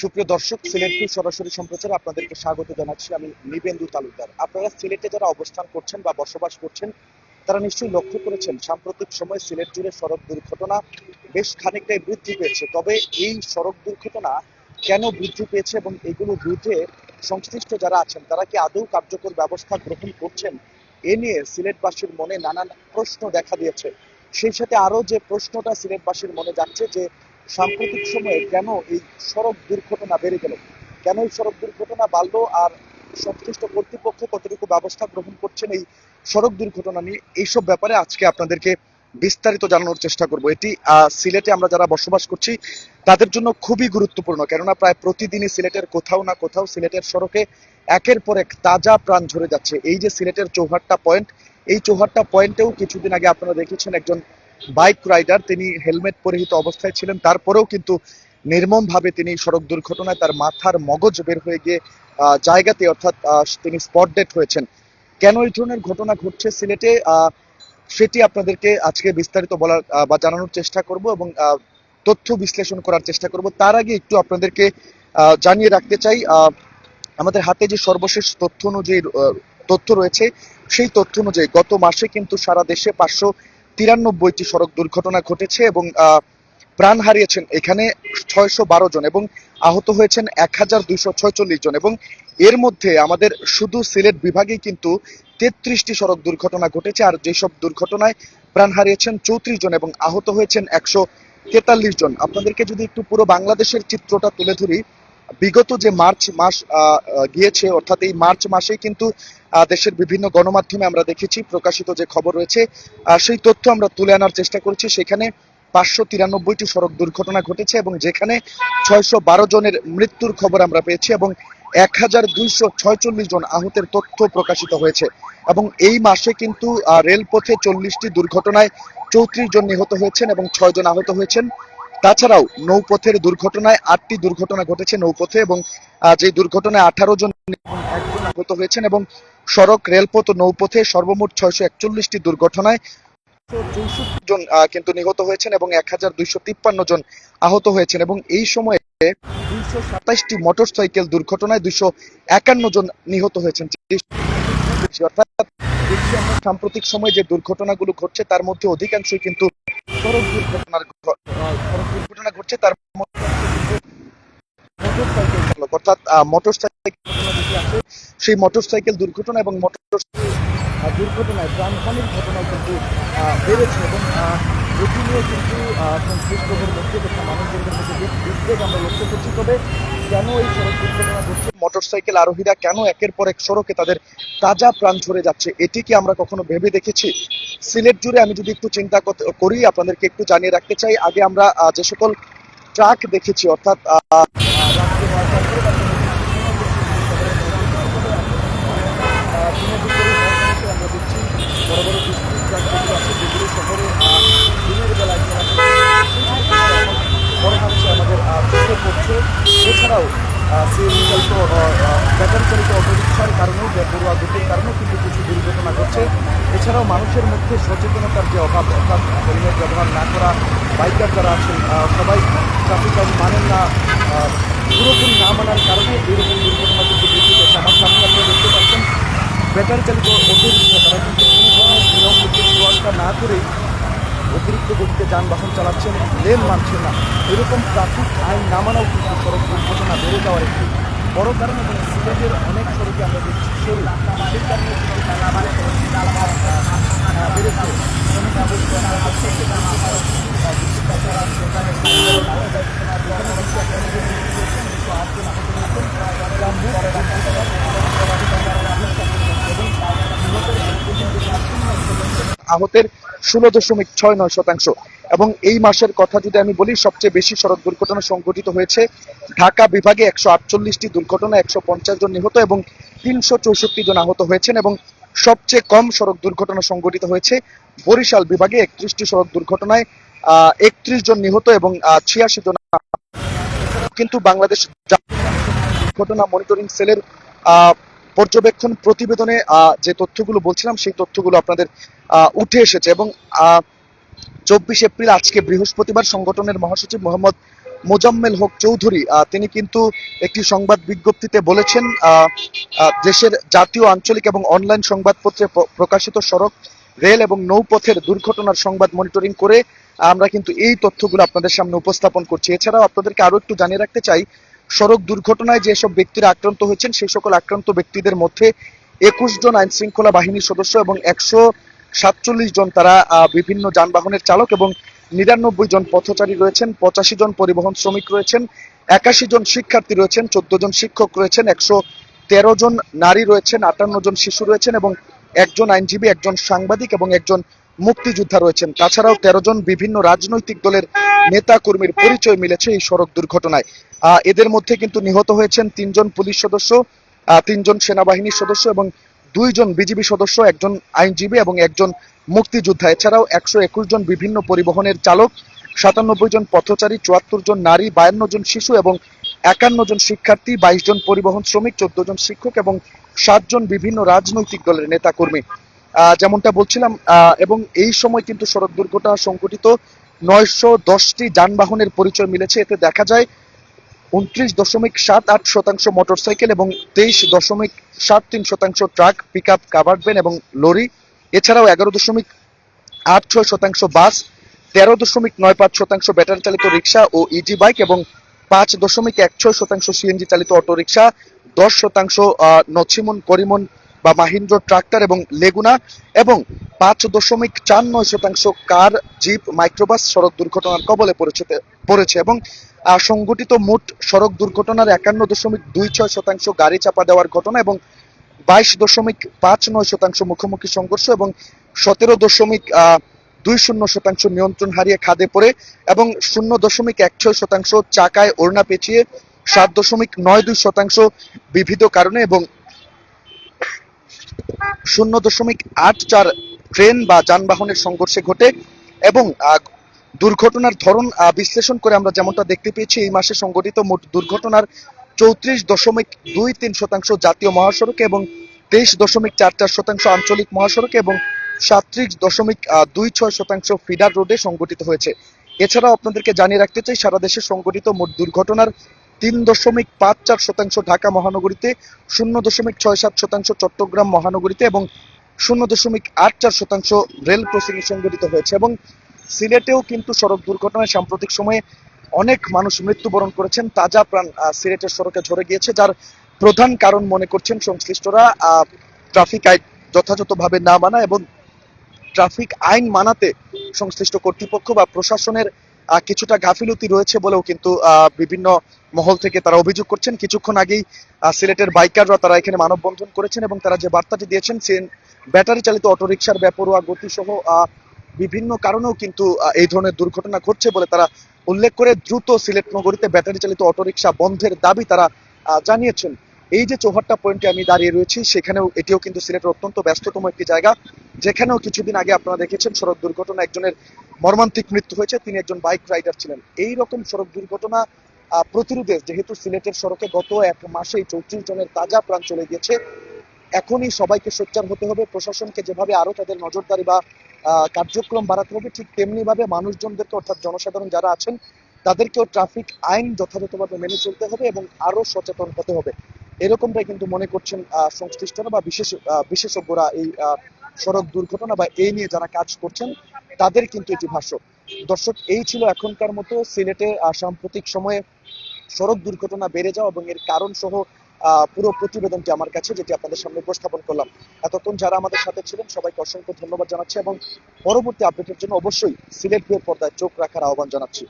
সুপ্রিয় দর্শক, সিলেট টু সরাসরি সম্প্রচারে আপনাদেরকে স্বাগত জানাচ্ছি। আমি নিবেন্দু তালুকদার। আপনারা সিলেটে যারা অবস্থান করছেন বা বসবাস করছেন, তারা নিশ্চয়ই লক্ষ্য করেছেন, সাম্প্রতিক সময় সিলেট জুড়ে সড়ক দুর্ঘটনা বেশ খানিকটাই বৃদ্ধি পেয়েছে। তবে এই সড়ক দুর্ঘটনা কেন বৃদ্ধি পেয়েছে এবং এগুলো রুখে সংশ্লিষ্ট যারা আছেন, তারা কি আদৌ কার্যকর ব্যবস্থা গ্রহণ করছেন? এ নিয়ে সিলেটবাসীর মনে নানান প্রশ্ন দেখা দিয়েছে। সেই সাথে আরও যে প্রশ্নটা সিলেটবাসীর মনে যাচ্ছে যে সাম্প্রতিক সময়ে কেন এই সড়ক দুর্ঘটনা বেড়ে গেল? কেন এই সড়ক দুর্ঘটনা বাড়লো? আর সংশ্লিষ্ট কর্তৃপক্ষ কতটুকু ব্যবস্থা গ্রহণ করছেন এই সড়ক দুর্ঘটনা নিয়ে? এইসব ব্যাপারে আজকে আপনাদেরকে বিস্তারিত জানানোর চেষ্টা করব। এটি সিলেটে আমরা যারা বসবাস করছি, তাদের জন্য খুবই গুরুত্বপূর্ণ। কেননা প্রায় প্রতিদিনই সিলেটের কোথাও না কোথাও সিলেটের সড়কে একের পর এক তাজা প্রাণ ঝরে যাচ্ছে। এই যে সিলেটের চৌহাট্টা পয়েন্ট, এই চৌহাট্টা পয়েন্টেও কিছুদিন আগে আপনারা দেখেছেন একজন বাইক রাইডার, তিনি হেলমেট পরিহিত অবস্থায় ছিলেন। তারপরেও কিন্তু নির্মম ভাবে তিনি সড়ক দুর্ঘটনায় তার মাথার মগজ বের হয়ে গিয়ে জায়গাতে অর্থাৎ তিনি স্পট ডেট হয়েছেন। কেন এই ধরনের ঘটনা ঘটছে সিলেটে? সেটি আপনাদেরকে আজকে বিস্তারিত বলার বা জানানোর চেষ্টা করব এবং তথ্য বিশ্লেষণ করার চেষ্টা করব। তার আগে একটু আপনাদেরকে জানিয়ে রাখতে চাই আমাদের হাতে যে সর্বশেষ তথ্য অনুযায়ী তথ্য রয়েছে, সেই তথ্য অনুযায়ী গত মাসে কিন্তু সারা দেশে পাঁচশো তিরানব্বইটি সড়ক দুর্ঘটনা ঘটেছে এবং প্রাণ হারিয়েছেন এখানে ছয়শো বারো জন এবং আহত হয়েছেন এক হাজার দুইশো ছয়চল্লিশ জন এবং এর মধ্যে আমাদের শুধু সিলেট বিভাগেই কিন্তু তেত্রিশটি সড়ক দুর্ঘটনা ঘটেছে আর যেসব দুর্ঘটনায় প্রাণ হারিয়েছেন চৌত্রিশ জন এবং আহত হয়েছেন একশো তেতাল্লিশ জন। আপনাদেরকে যদি একটু পুরো বাংলাদেশের চিত্রটা তুলে ধরি বিগত যে মার্চ মাস গিয়েছে, অর্থাৎ এই মার্চ মাসেই কিন্তু দেশের বিভিন্ন গণমাধ্যমে আমরা দেখেছি, প্রকাশিত যে খবর রয়েছে সেই তথ্য আমরা তুলে আনার চেষ্টা করেছি। সেখানে পাঁচশো তিরানব্বইটি সড়ক দুর্ঘটনা ঘটেছে এবং যেখানে ছয়শো বারো জনের মৃত্যুর খবর আমরা পেয়েছি এবং এক হাজার দুইশো ছয়চল্লিশ জন আহতের তথ্য প্রকাশিত হয়েছে। এবং এই মাসে কিন্তু রেলপথে চল্লিশটি দুর্ঘটনায় চৌত্রিশ জন নিহত হয়েছেন এবং ছয় জন আহত হয়েছেন। তাছাড়াও নৌপথের দুর্ঘটনায় আটটি দুর্ঘটনা ঘটেছে নৌপথে এবং যে দুর্ঘটনায় আঠারো জন আহত হয়েছেন এবং সড়ক, রেলপথ ও নৌপথে সর্বমোট ছয়শো একচল্লিশটি দুর্ঘটনায় চৌষট্টি জন কিন্তু নিহত হয়েছেন এবং এক হাজার দুইশো তিপ্পান্ন জন আহত হয়েছেন এবং এই সময়ে দুইশো সাতাইশটি মোটর সাইকেল দুর্ঘটনায় দুইশো একান্ন জন নিহত হয়েছেন। সাম্প্রতিক সময়ে যে দুর্ঘটনাগুলো ঘটছে, তার মধ্যে অধিকাংশই কিন্তু দুর্ঘটনা ঘটছে তার অর্থাৎ মোটর সাইকেল সেই মোটর সাইকেল দুর্ঘটনা এবং মোটর দুর্ঘটনায় প্রাণহানির ঘটনা কিন্তু বেড়েছে এবং এটি কিন্তু সংশ্লিষ্টদের মধ্যে তথা মানুষজনদের মধ্যে বেশ উদ্বেগ আমরা লক্ষ্য করছি। তবে কেন এই সড়ক দুর্ঘটনা ঘটছে? মোটর সাইকেল আরোহীরা কেন একের পর এক সড়কে তাদের তাজা প্রাণ ঝরে যাচ্ছে? এটি কি আমরা কখনো ভেবে দেখেছি? সিলেট জুড়ে আমি যদি একটু চিন্তা করি, আপনাদেরকে একটু জানিয়ে রাখতে চাই, আগে আমরা যে সকল ট্রাক দেখেছি, অর্থাৎ আহ, আহ, রাষ্ট্রীয় মহাসড়ক বা আহ, দিনের দুপুরে মহাসড়কে আমরা দেখছি বড় বড় বিস্কুট আছে, যেগুলো শহরে দিনের বেলায় হচ্ছে আমাদের এছাড়াও সিএনজি চালিত ব্যাটারি চালিত অটোরিক্সার কারণেও বেপরোয়া গতির কারণেও কিন্তু কিছু দুর্ঘটনা ঘটছে। এছাড়াও মানুষের মধ্যে সচেতনতার যে অভাব, অর্থাৎ হেলমেট ব্যবহার না করা, বাইকার যারা আছেন সবাই ট্রাফিক আইন মানেন না আহ, পুরোপুরি না মানার কারণে এরকম দুর্ঘটনা কিন্তু বৃদ্ধি পেয়েছে আমার সামনে আপনারা দেখতে পাচ্ছেন ব্যাটারি চালিত অটোরিক্সা তারা কিন্তু কোনো ধরনের নিয়ম নীতি করেই অতিরিক্ত গতিতে যানবাহন চালাচ্ছেন, লেন মানছেন না। এরকম ট্রাফিক আইন না মানাও কিন্তু সড়ক দুর্ঘটনা বেড়ে যাওয়ার একটি বড় কারণ এবং সিলেটের অনেক সড়কে আমরা দেখছি সরু। সেই কারণে আহতের ষোলো দশমিক ছয় নয় শতাংশ। এবং এই মাসের কথা যদি আমি বলি, সবচেয়ে বেশি সড়ক দুর্ঘটনা সংঘটিত হয়েছে ঢাকা বিভাগে একশো আটচল্লিশটি দুর্ঘটনা, একশো পঞ্চাশ জন নিহত এবং তিনশো চৌষট্টি জন আহত হয়েছেন এবং সবচেয়ে কম সড়ক দুর্ঘটনা সংঘটিত হয়েছে বরিশাল বিভাগে একত্রিশটি সড়ক দুর্ঘটনায়, আহ, একত্রিশ জন নিহত এবং ছিয়াশি জন কিন্তু বাংলাদেশ জাতীয় ঘটনা মনিটরিং সেলের পর্যবেক্ষণ প্রতিবেদনে যে তথ্যগুলো বলছিলাম, সেই তথ্যগুলো আপনাদের উঠে এসেছে এবং চব্বিশ এপ্রিল আজকে বৃহস্পতিবার সংগঠনের মহাসচিব মোহাম্মদ মোজাম্মেল হক চৌধুরী তিনি কিন্তু একটি সংবাদ বিজ্ঞপ্তিতে বলেছেন দেশের জাতীয় আঞ্চলিক এবং অনলাইন সংবাদপত্রে প্রকাশিত সড়ক, রেল এবং নৌপথের দুর্ঘটনার সংবাদ মনিটরিং করে আমরা কিন্তু এই তথ্যগুলো আপনাদের সামনে উপস্থাপন করছি। এছাড়াও আপনাদেরকে আরও একটু জানিয়ে রাখতে চাই সড়ক দুর্ঘটনায় যেসব ব্যক্তিরা আক্রান্ত হয়েছেন, সেই সকল আক্রান্ত ব্যক্তিদের মধ্যে একুশ জন আইন শৃঙ্খলা বাহিনীর সদস্য এবং একশো সাতচল্লিশ জন তারা বিভিন্ন যানবাহনের চালক এবং নিরানব্বই জন পথচারী রয়েছেন, পঁচাশি জন পরিবহন শ্রমিক রয়েছেন, একাশি জন শিক্ষার্থী রয়েছেন, চোদ্দ জন শিক্ষক রয়েছেন, একশো তেরো জন নারী রয়েছেন, আটান্ন জন শিশু রয়েছেন এবং একজন আইনজীবী, একজন সাংবাদিক এবং একজন মুক্তিযোদ্ধা রয়েছেন। তাছাড়াও তেরো জন বিভিন্ন রাজনৈতিক দলের নেতা কর্মীর পরিচয় মিলেছে এই সড়ক দুর্ঘটনায়। আহ, এদের মধ্যে কিন্তু নিহত হয়েছেন তিনজন পুলিশ সদস্য তিনজন সেনাবাহিনীর সদস্য এবং দুইজন বিজিবি সদস্য একজন আইনজীবী এবং একজন মুক্তিযোদ্ধা। এছাড়াও একশো একুশ জন বিভিন্ন পরিবহনের চালক সাতানব্বই জন পথচারী চুয়াত্তর জন নারী বায়ান্ন জন শিশু এবং একান্ন জন শিক্ষার্থী বাইশ জন পরিবহন শ্রমিক চোদ্দ জন শিক্ষক এবং সাতজন বিভিন্ন রাজনৈতিক দলের নেতা কর্মী যেমনটা বলছিলাম এবং এই সময় কিন্তু সড়ক দুর্ঘটনা সংঘটিত নয়শো দশটি যানবাহনের পরিচয় মিলেছে। এতে দেখা যায়, উনত্রিশ দশমিক সাত আট শতাংশ মোটরসাইকেল এবং তেইশ দশমিক সাত তিন শতাংশ truck pick up covered van এবং লরি। এছাড়াও এগারো দশমিক আট ছয় শতাংশ বাস, তেরো দশমিক নয় পাঁচ শতাংশ ব্যাটারি চালিত রিক্সা ও ইজি বাইক এবং পাঁচ দশমিক এক ছয় শতাংশ সিএনজি চালিত অটোরিকশা দশ শতাংশ নছিমন, করিমন বা মাহিন্দ্র ট্রাক্টর এবং লেগুনা এবং পাঁচ দশমিক চার নয় শতাংশ কার, জিপ, মাইক্রোবাস সড়ক দুর্ঘটনার কবলে পড়েছে পড়েছে এবং সংঘটিত মোট সড়ক দুর্ঘটনার একান্ন দশমিক দুই ছয় শতাংশ গাড়ি চাপা দেওয়ার ঘটনা এবং বাইশ দশমিক পাঁচ নয় শতাংশ মুখোমুখি সংঘর্ষ এবং সতেরো দশমিক দুই শূন্য শতাংশ নিয়ন্ত্রণ হারিয়ে খাদে পড়ে এবং শূন্য দশমিক এক ছয় শতাংশ চাকায় ওড়না পেঁচিয়ে সাত দশমিক নয় দুই শতাংশ বিবিধ কারণে এবং শূন্য দশমিক আট চার ট্রেন বা যানবাহনের সংঘর্ষে ঘটে এবং দুর্ঘটনার ধরন বিশ্লেষণ করে আমরা যেমনটা দেখতে পেয়েছি, এই মাসে সংঘটিত মোট দুর্ঘটনার চৌত্রিশ দশমিক দুই তিন শতাংশ জাতীয় মহাসড়কে এবং তেইশ দশমিক চার চার শতাংশ আঞ্চলিক মহাসড়কে এবং সাত্রিশ দশমিক দুই ছয় শতাংশ ফিডার রোডে সংঘটিত হয়েছে। এছাড়াও আপনাদেরকে জানিয়ে রাখতে চাই, সারা দেশে সংঘটিত মোট দুর্ঘটনার তিন দশমিক পাঁচ চার শতাংশ ঢাকা মহানগরীতে, শূন্য দশমিক ছয় সাত শতাংশ চট্টগ্রাম মহানগরীতে এবং শূন্য দশমিক আট চার শতাংশ রেল ক্রসিংয়ে সংঘটিত হয়েছে এবং সিলেটেও কিন্তু সড়ক দুর্ঘটনায় সাম্প্রতিক সময়ে অনেক মানুষ মৃত্যুবরণ করেছেন। তাজা প্রাণ সিলেটের সড়কে ঝরে গিয়েছে, যার প্রধান কারণ মনে করছেন সংশ্লিষ্টরা। ট্রাফিক আইন যথাযথভাবে না মানা এবং ট্রাফিক আইন মানাতে সংশ্লিষ্ট কর্তৃপক্ষ বা প্রশাসনের কিছুটা গাফিলতি রয়েছে বলেও কিন্তু বিভিন্ন মহল থেকে তারা অভিযোগ করছেন। কিছুক্ষণ আগেই সিলেটের বাইকাররা তারা এখানে মানববন্ধন করেছেন এবং তারা যে বার্তাটি দিয়েছেন, সে ব্যাটারি চালিত অটোরিকশার বেপরোয়া গতি সহ বিভিন্ন কারণেও কিন্তু এই ধরনের দুর্ঘটনা ঘটছে বলে তারা উল্লেখ করে দ্রুত সিলেট নগরীতে ব্যাটারি চালিত অটোরিকশা বন্ধের দাবি তারা জানিয়েছেন। এই যে চৌহাট্টা পয়েন্টে আমি দাঁড়িয়ে রয়েছি, সেখানেও এটিও কিন্তু সিলেটের অত্যন্ত ব্যস্ততম একটি জায়গা। যেখানেও কিছুদিন আগে আপনারা দেখেছেন সড়ক দুর্ঘটনা, একজনের মর্মান্তিক মৃত্যু হয়েছে। তিনি একজন বাইক রাইডার ছিলেন। এই রকম সড়ক দুর্ঘটনা প্রতিরোধে যেহেতু সিলেটের সড়কে গত এক মাসেই চৌত্রিশ জনের তাজা প্রাণ চলে গিয়েছে। এখনই সবাইকে সোচ্চার হতে হবে। প্রশাসনকে যেভাবে আরও তাদের নজরদারি বা কার্যক্রম বাড়াতে হবে, ঠিক তেমনি ভাবে মানুষজনদেরকে অর্থাৎ জনসাধারণ যারা আছেন, তাদেরকেও ট্রাফিক আইন যথাযথভাবে মেনে চলতে হবে এবং আরও সচেতন হতে হবে। এরকমটাই কিন্তু মনে করছেন সংশ্লিষ্টরা বা বিশেষ বিশেষজ্ঞরা এই সড়ক দুর্ঘটনা বা এই নিয়ে যারা কাজ করছেন। তাদের কিন্তু এটি ভাষ্য। দর্শক, এই ছিল এখনকার মতো সিলেটে সাম্প্রতিক সময়ে সড়ক দুর্ঘটনা বেড়ে যাওয়া এবং এর কারণ সহ পুরো প্রতিবেদনটি আমার কাছে, যেটি আপনাদের সামনে উপস্থাপন করলাম। এতক্ষণ যারা আমাদের সাথে ছিলেন, সবাইকে অসংখ্য ধন্যবাদ জানাচ্ছি এবং পরবর্তী আপডেটের জন্য অবশ্যই সিলেট বিয়ের পর্দায় চোখ রাখার আহ্বান জানাচ্ছি।